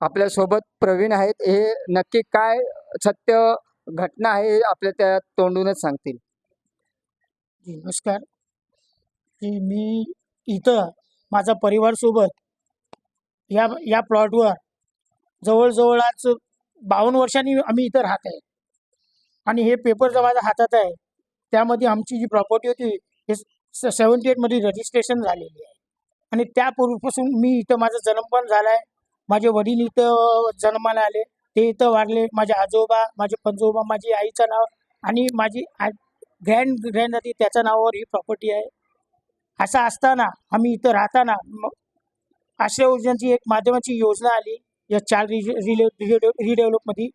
आपल्यासोबत प्रवीण आहेत. हे नक्की काय सत्य घटना आहे हे आपल्या त्या तोंडूनच सांगतील. नमस्कार. की मी इथं माझा परिवारसोबत या या प्लॉटवर जवळजवळ आज बावन्न वर्षांनी आम्ही इथं राहत आहे. आणि हे पेपर जो माझ्या हातात आहे त्यामध्ये आमची जी प्रॉपर्टी होती हे सेवन्टी एटमध्ये रजिस्ट्रेशन झालेली आहे. आणि त्यापूर्वीपासून मी इथं माझा जन्म पण झाला आहे. माझे वडील इथं जन्माला आले. ते इथं वारले. माझे आजोबा माझे पंजोबा माझी आईचं नाव आणि माझी ग्रँड ग्रँड नदी त्याच्या नावावर ही प्रॉपर्टी आहे. असं असताना आम्ही इथं राहताना मग आश्रय योजनेची एक माध्यमाची योजना आली. या चार रिजे रिले रिडेव्हलपमध्ये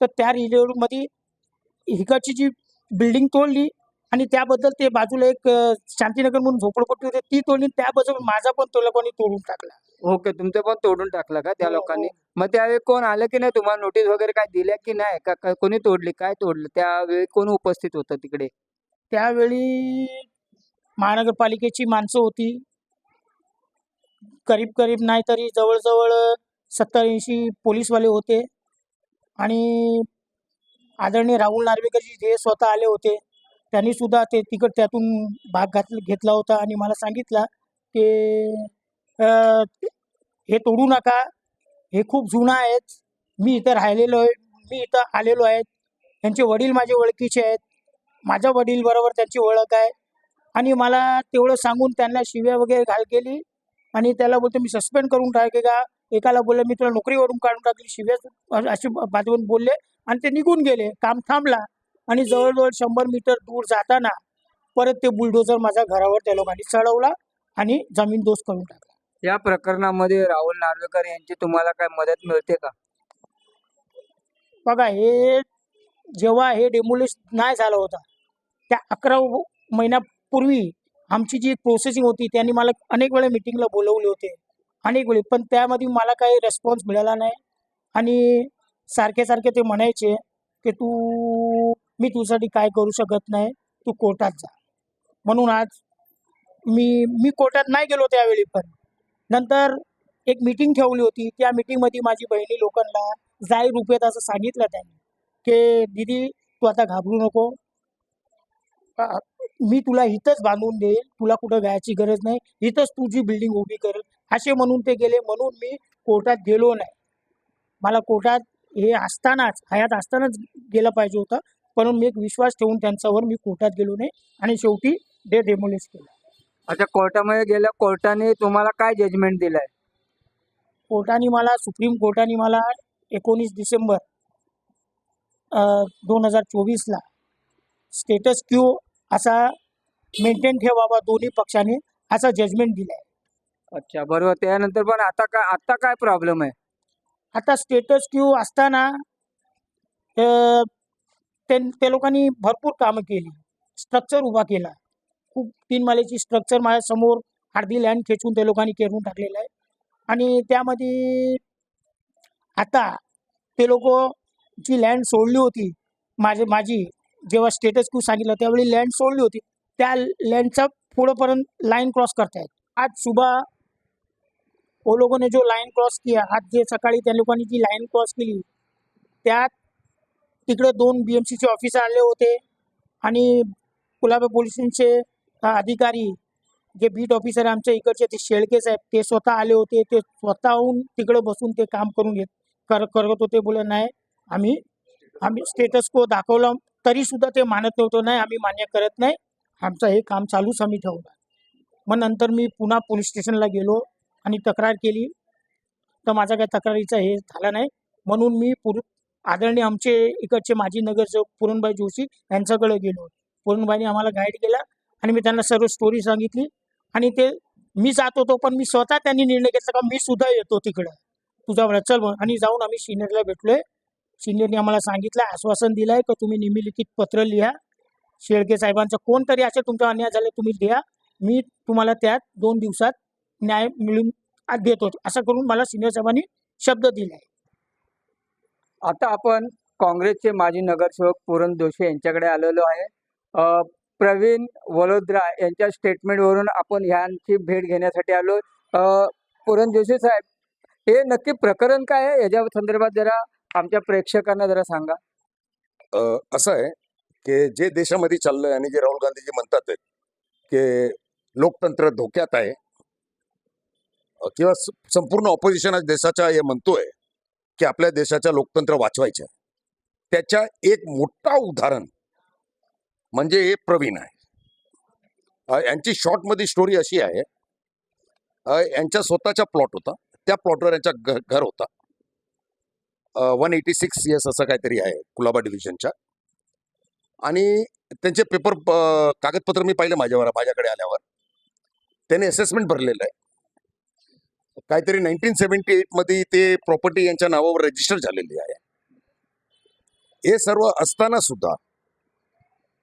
तर त्या रिडेव्हलपमध्ये इकडची जी बिल्डिंग तोडली आणि त्याबद्दल ते बाजूला एक शांतीनगर म्हणून झोपडपट्टी होते ती तोडली त्याबद्दल माझा पण तो लोकांनी तोडून टाकला. ओके तुमचं पण तोडून टाकलं का त्या हो, लोकांनी? हो. मग त्यावेळी कोण आलं की नाही? तुम्हाला नोटीस वगैरे काय दिल्या की नाही? का का- कोणी तोडली? काय तोडलं? त्यावेळी कोण उपस्थित होतं तिकडे? त्यावेळी महानगरपालिकेची माणसं होती. करीब करीब नाही तरी जवळजवळ सत्तर ऐंशी पोलीसवाले होते. आणि आदरणीय राहुल नार्वेकरजी जे स्वतः आले होते. त्यांनी सुद्धा ते तिकड त्यातून भाग घात घेतला होता आणि मला सांगितला की हे तोडू नका. हे खूप जुनं आहेत. मी इथं राहिलेलो आहे. मी इथं आलेलो आहे. त्यांचे वडील माझे ओळखीचे आहेत. माझ्या वडील बरोबर त्यांची ओळख आहे. आणि मला तेवढं सांगून त्यांना शिव्या वगैरे घाल केली आणि त्याला बोलतो मी सस्पेंड करून टाके का? एकाला बोललं मी तुला नोकरीवरून काढून टाकली. शिव्या अशी बाजून बोलले आणि ते निघून गेले. काम थांबला. आणि जवळजवळ शंभर मीटर दूर जाताना परत ते बुलडोजर माझ्या घरावर त्या लोकांनी चढवला आणि जमीन दोस्त करून टाकला. या प्रकरणामध्ये राहुल नार्वेकर यांची तुम्हाला काय मदत मिळते का? बघा हे जेव्हा हे डेमोलिश नाही झालं होतं त्या अकरा महिन्यापूर्वी आमची जी प्रोसेसिंग होती त्यांनी मला अनेक वेळा मिटिंगला बोलवले होते अनेक वेळी. पण त्यामध्ये मला काही रेस्पॉन्स मिळाला नाही. आणि सारखे सारखे ते म्हणायचे की तू मी तुझ्यासाठी काय करू शकत नाही तू कोर्टात जा. म्हणून आज मी मी कोर्टात नाही गेलो त्यावेळी पण. नंतर एक मीटिंग ठेवली होती. त्या मीटिंगमध्ये माझी बहिणी लोकांना जाहीर रुपयात असं सांगितलं त्यांनी की दीदी तू आता घाबरू नको. मी तुला इथंच बांधून देईल. तुला कुठं जायची गरज नाही. इथंच तुझी बिल्डिंग उभी करेल असे म्हणून ते गेले. म्हणून मी कोर्टात गेलो नाही. मला कोर्टात हे असतानाच हयात असतानाच गेलं पाहिजे होतं. म्हणून मी एक विश्वास ठेवून त्यांच्यावर मी कोर्टात गेलो नाही आणि शेवटी ते डेमोलिश केलं. अच्छा कोर्टामध्ये गेल्या कोर्टाने तुम्हाला काय जजमेंट दिलंय? कोर्टाने मला सुप्रीम कोर्टाने मला एकोणीस डिसेंबर दोन हजार चोवीसला स्टेटस क्यू असा मेंटेन ठेवावा दोन्ही पक्षाने असा जजमेंट दिला आहे अच्छा बरोबर. त्यानंतर पण आता काय आता काय प्रॉब्लेम आहे? आता स्टेटस क्यू असताना ते ते लोकांनी भरपूर कामं केली. स्ट्रक्चर उभा केला. खूप तीन मालेची स्ट्रक्चर माझ्यासमोर अर्धी लँड खेचून ते लोकांनी केरून टाकलेलं आहे. आणि त्यामध्ये आता ते लोक जी लँड सोडली होती माझे माझी जेव्हा स्टेटस क्यू सांगितलं त्यावेळी लँड सोडली होती. त्या लँडचा पुढंपर्यंत लाईन क्रॉस करतायत. आज सुबह वो लोगों ने जो लाईन क्रॉस किया आज जे सकाळी त्या लोकांनी जी लाईन क्रॉस केली त्यात तिकडे दोन बी एम सीचे ऑफिसर आले होते. आणि कुलाबा पोलिसांचे अधिकारी जे बीट ऑफिसर आहे आमच्या इकडचे ते शेळके साहेब ते स्वतः आले होते. ते स्वतःहून तिकडे बसून ते काम करून घेत कर करत होते. बोल नाही आम्ही आम्ही स्टेटस को दाखवला. तरी सुद्धा ते मानत नव्हतं. नाही आम्ही मान्य करत नाही. आमचं हे काम चालूच आम्ही ठेवणार. मग नंतर मी पुन्हा पोलीस स्टेशनला गेलो आणि तक्रार केली. तर माझा काही तक्रारीचा हे झाला नाही. म्हणून मी पुर आदरणीय आमचे इकडचे माजी नगरसेवक पुरणबाई जोशी यांच्याकडे गेलो. पुरणबाईने आम्हाला गाईड केला आणि मी त्यांना सर्व स्टोरी सांगितली. आणि ते मी जात होतो पण मी स्वतः त्यांनी निर्णय घेतला का मी सुद्धा येतो तिकडं. तुझ्यावर चल आणि जाऊन आम्ही सिनियरला भेटलोय. सिनियरने आम्हाला सांगितलं आश्वासन दिलं आहे का तुम्ही निम्नलिखित पत्र लिहा. शेळके साहेबांचं कोणतरी असे तुमचा अन्याय झाले तुम्ही द्या मी तुम्हाला त्यात दोन दिवसात न्याय मिळून देतो. असं करून मला सिनियर साहेबांनी शब्द दिलाय. आता आपण काँग्रेसचे माजी नगरसेवक पूरण जोशी यांच्याकडे आलेलो आहे. प्रवीण वडोदरा यांच्या स्टेटमेंटवरून आपण ह्यांची भेट घेण्यासाठी आलो. अ, पूरण जोशी साहेब हे नक्की प्रकरण काय आहे? याच्या संदर्भात जरा आमच्या प्रेक्षकांना जरा सांगा. असं आहे की जे देशामध्ये चाललंय आणि जे राहुल गांधीजी म्हणतात की लोकतंत्र धोक्यात आहे किंवा संपूर्ण ऑपोजिशन आज देशाच्या हे म्हणतोय की आपल्या देशाचं लोकतंत्र वाचवायचं आहे. त्याच्या एक मोठा उदाहरण म्हणजे हे प्रवीण आहे. यांची शॉर्टमध्ये स्टोरी अशी आहे. यांच्या स्वतःचा प्लॉट होता. त्या प्लॉटवर यांचा घर घर होता. वन एटी सिक्स इयर्स असं काहीतरी आहे कुलाबा डिव्हिजनच्या आणि त्यांचे पेपर कागदपत्र मी पाहिलं माझ्यावर माझ्याकडे आल्यावर. त्याने असेसमेंट भरलेलं आहे. काहीतरी नाईन्टीन सेव्हन्टी एटमध्ये ते प्रॉपर्टी यांच्या नावावर रजिस्टर झालेली आहे. हे सर्व असताना सुद्धा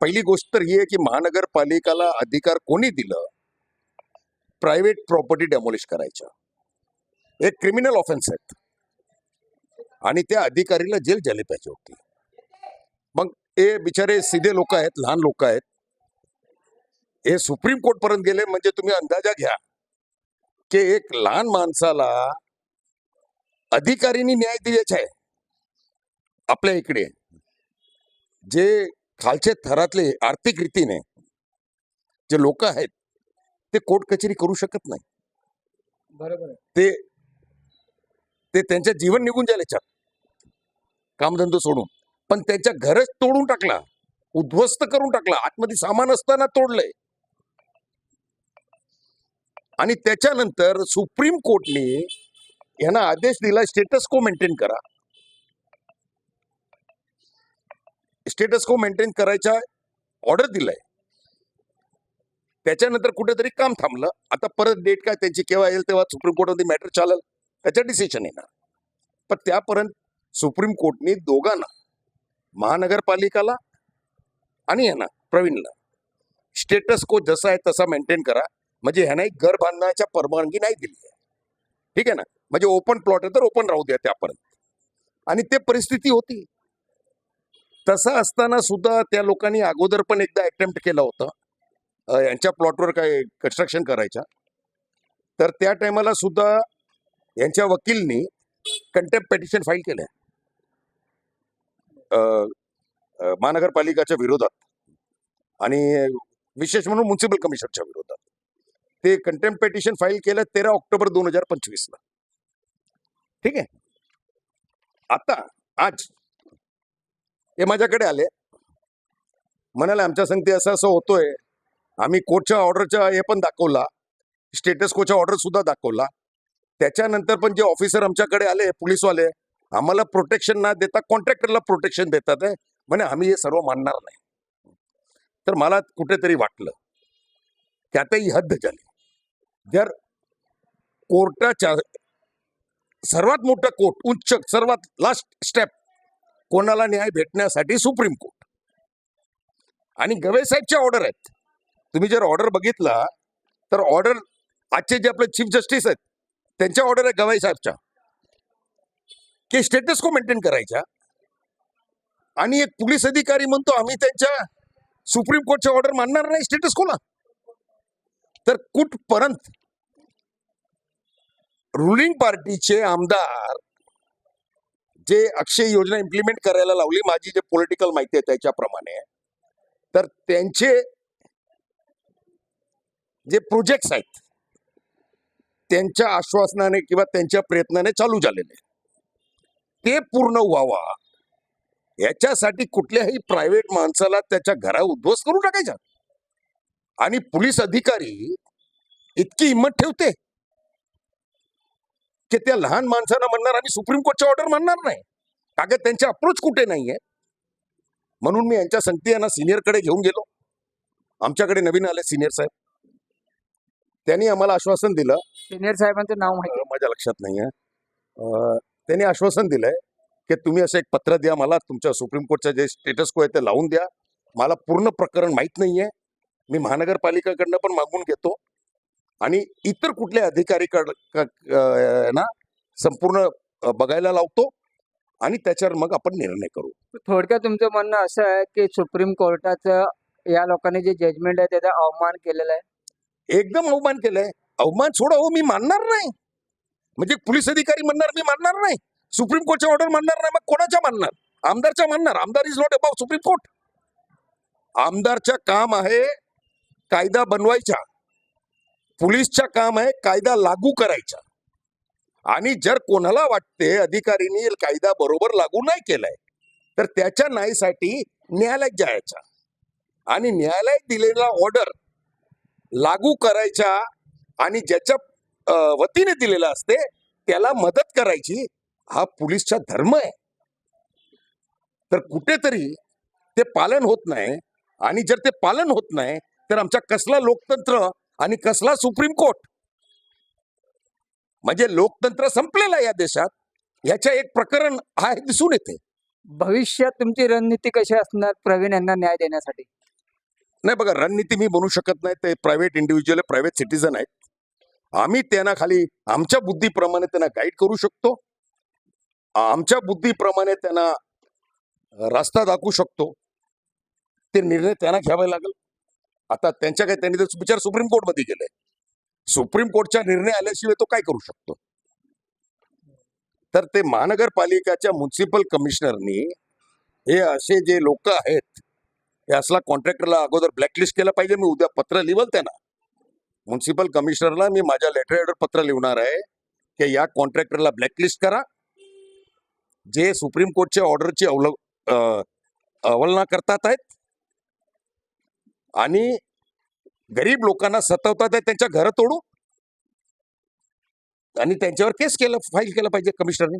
पहिली गोष्ट तर ही आहे की महानगरपालिकाला अधिकार कोणी दिलं? प्रायव्हेट प्रॉपर्टी डेमोलिश करायच्या हे क्रिमिनल ऑफेन्स आहेत. आणि त्या अधिकारीला जेल झाली पाहिजे होती. मग हे बिचारे सिधे लोक आहेत लहान लोक आहेत. हे सुप्रीम कोर्ट पर्यंत गेले म्हणजे तुम्ही अंदाजा घ्या. की एक लहान माणसाला अधिकारीनी न्याय द्यायचा आहे. आपल्या इकडे. जे खालचे थरातले आर्थिक रीतीने जे लोक आहेत ते कोर्ट कचेरी करू शकत नाही. बरोबर ते ते त्यांच्या जीवन निघून जाईल याच्यात. कामधंदो सोडून. पण त्यांच्या घरच तोडून टाकला उद्ध्वस्त करून टाकला आतमध्ये सामान असताना तोडलंय. आणि त्याच्यानंतर सुप्रीम कोर्टने यांना आदेश दिला स्टेटस को मेंटेन करा. स्टेटस को मेंटेन करायचा ऑर्डर दिलाय. त्याच्यानंतर कुठेतरी काम थांबलं. आता परत डेट काय त्यांची केव्हा येईल तेव्हा सुप्रीम कोर्टमध्ये मॅटर चालेल त्याच्या डिसिशन येणार. पण त्यापर्यंत सुप्रीम कोर्टने दोघांना महानगरपालिकाला आणि यांना प्रवीणला स्टेटस को जसा आहे तसा मेंटेन करा. म्हणजे ह्याना एक घर बांधण्याच्या परवानगी नाही दिली आहे. ठीक आहे ना? म्हणजे ओपन प्लॉट आहे तर ओपन राहू द्या त्यापर्यंत. आणि ते परिस्थिती होती. तसं असताना सुद्धा त्या लोकांनी अगोदर पण एकदा अटेम्प्ट केला होता. यांच्या प्लॉटवर काय कन्स्ट्रक्शन करायच्या. तर त्या टायमाला सुद्धा यांच्या वकीलनी कंटेम्प पेटिशन फाईल केलं महानगरपालिकाच्या विरोधात. आणि विशेष म्हणून म्युन्सिपल कमिशनच्या विरोधात. ते कंटेम्प पेटिशन फाईल केलं तेरा ऑक्टोबर दोन हजार पंचवीसला. ठीक आहे? आता आज हे माझ्याकडे आले. म्हणाले आमच्या संगती असं असं होतोय. आम्ही कोर्टच्या ऑर्डरच्या हे पण दाखवला. स्टेटस कोच्या ऑर्डर सुद्धा दाखवला. त्याच्यानंतर पण जे ऑफिसर आमच्याकडे आले पोलीसवाले आम्हाला प्रोटेक्शन न देता कॉन्ट्रॅक्टरला प्रोटेक्शन देतात आहे म्हणे आम्ही हे सर्व मानणार नाही. तर मला कुठेतरी वाटलं. की आता ही हद्द झाली. जर कोर्टाच्या सर्वात मोठं कोर्ट उच्च सर्वात लास्ट स्टेप कोणाला न्याय भेटण्यासाठी सुप्रीम कोर्ट. आणि गवे साहेबच्या ऑर्डर आहेत. तुम्ही जर ऑर्डर बघितला तर ऑर्डर आजचे जे आपले चीफ जस्टिस आहेत त्यांच्या ऑर्डर आहे गवाई साहेबच्या. की स्टेटस को मेंटेन करायच्या. आणि एक पोलीस अधिकारी म्हणतो आम्ही त्यांच्या सुप्रीम कोर्टच्या ऑर्डर मानणार नाही स्टेटस कोला तर कुठपर्यंत? रुलिंग पार्टीचे आमदार जे अक्षय योजना इम्प्लिमेंट करायला लावली माझी जे पॉलिटिकल माहिती आहे त्याच्याप्रमाणे तर त्यांचे जे प्रोजेक्ट्स आहेत त्यांच्या आश्वासनाने किंवा त्यांच्या प्रयत्नाने चालू झालेले. ते पूर्ण व्हावा. याच्यासाठी कुठल्याही प्रायव्हेट माणसाला त्याच्या घरा उद्ध्वस्त करू टाकायच्या. आणि पोलीस अधिकारी इतकी हिंमत ठेवते की त्या लहान माणसांना म्हणणार आम्ही सुप्रीम कोर्टच्या ऑर्डर मानणार नाही. कागद त्यांचे अप्रोच कुठे नाहीये? म्हणून मी यांच्या संगती यांना सिनियरकडे घेऊन गेलो. आमच्याकडे नवीन आले सिनियर साहेब. त्यांनी आम्हाला आश्वासन दिलं. सिनियर साहेबांचं नाव माहिती माझ्या लक्षात नाहीये. अं, त्यांनी आश्वासन दिलंय की तुम्ही असं एक पत्र द्या मला तुमच्या सुप्रीम कोर्टचं जे स्टेटस को आहे ते लावून द्या. मला पूर्ण प्रकरण माहीत नाहीये. मी महानगरपालिकेकडनं पण मागून घेतो. आणि इतर कुठल्या अधिकारीकड क- अं, ना संपूर्ण बघायला लावतो आणि त्याच्यावर मग आपण निर्णय करू. थोडक्यात तुमचं म्हणणं असं आहे की सुप्रीम कोर्टाचं या लोकांनी जे जजमेंट आहे त्याचा अवमान केलेला आहे? एकदम अवमान केलंय. अवमान सोडा हो मी मानणार नाही. म्हणजे पोलीस अधिकारी म्हणणार मी मानणार नाही. सुप्रीम कोर्टच्या ऑर्डर मानणार नाही मग कोणाच्या मानणार? आमदारच्या मानणार. आमदार is not about supreme court आमदारच्या काम आहे कायदा बनवायचा पोलीसच्या काम आहे कायदा लागू करायचा. आणि जर कोणाला वाटते अधिकारीनी कायदा बरोबर लागू नाही केलाय तर त्याच्या नाहीसाठी न्यायालयात जायचा. आणि न्यायालयात दिलेला ऑर्डर लागू करायचा आणि ज्याच्या वतीने दिलेला असते त्याला मदत करायची हा पोलीसचा धर्म आहे. तर कुठेतरी ते पालन होत नाही आणि जर ते पालन होत नाही तर आमच्या कसला लोकतंत्र आणि कसला सुप्रीम कोर्ट? म्हणजे लोकतंत्र संपलेलं या देशात. याच्या एक प्रकरण हा दिसून येते. भविष्यात तुमची रणनीती कशी असणार प्रवीण यांना न्याय देण्यासाठी? नाही बघा रणनीती मी बनवू शकत नाही. ते प्रायव्हेट इंडिव्हिज्युअल प्रायव्हेट सिटीजन आहेत. आम्ही त्यांना खाली आमच्या बुद्धीप्रमाणे त्यांना गाईड करू शकतो. आमच्या बुद्धीप्रमाणे त्यांना रस्ता दाखवू शकतो. ते निर्णय त्यांना घ्यावे लागेल. आता त्यांच्या काही त्यांनी तर विचार सुप्रीम कोर्टमध्ये केलाय. सुप्रीम कोर्टचा निर्णय आल्याशिवाय तो काय करू शकतो? तर ते महानगरपालिकाच्या म्युन्सिपल कमिशनरनी हे असे जे लोक आहेत हे असला कॉन्ट्रॅक्टरला अगोदर ब्लॅकलिस्ट केलं पाहिजे. मी उद्या पत्र लिहिल त्यांना. म्युन्सिपल कमिशनरला मी माझ्या लेटर हेडर पत्र लिहणार आहे की या कॉन्ट्रॅक्टरला ब्लॅकलिस्ट करा. जे सुप्रीम कोर्टच्या ऑर्डरची अवल अवलना करतात आहेत आणि गरीब लोकांना सतवतात त्यांच्या घरं तोडू? आणि त्यांच्यावर केस केलं फाईल केलं पाहिजे कमिशनरने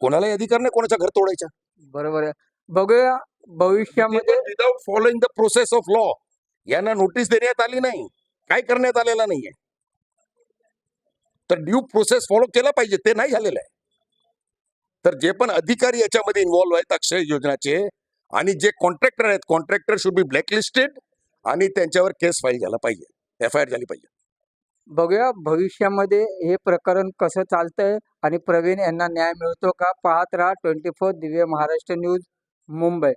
कोणालाही अधिकार नाही कोणाच्या घर तोडायच्या बरोबर आहे. बघूया भविष्यामध्ये without following the process of law यांना नोटीस देण्यात आली नाही. काय करण्यात आलेला नाहीये. तर ड्यू प्रोसेस फॉलो केला पाहिजे ते नाही झालेलं आहे. तर जे पण अधिकारी याच्यामध्ये इन्व्हॉल्व्ह आहेत अक्षय योजनाचे आणि जे कॉन्ट्रॅक्टर आहेत कॉन्ट्रॅक्टर शुड बी ब्लॅकलिस्टेड आणि त्यांच्यावर केस फाईल झाला पाहिजे एफ आय आर झाली पाहिजे. बघूया भविष्यामध्ये हे प्रकरण कसं चालतंय आणि प्रवीण यांना न्याय मिळतो का? पाहत राहा twenty four Divya Maharashtra news Mumbai.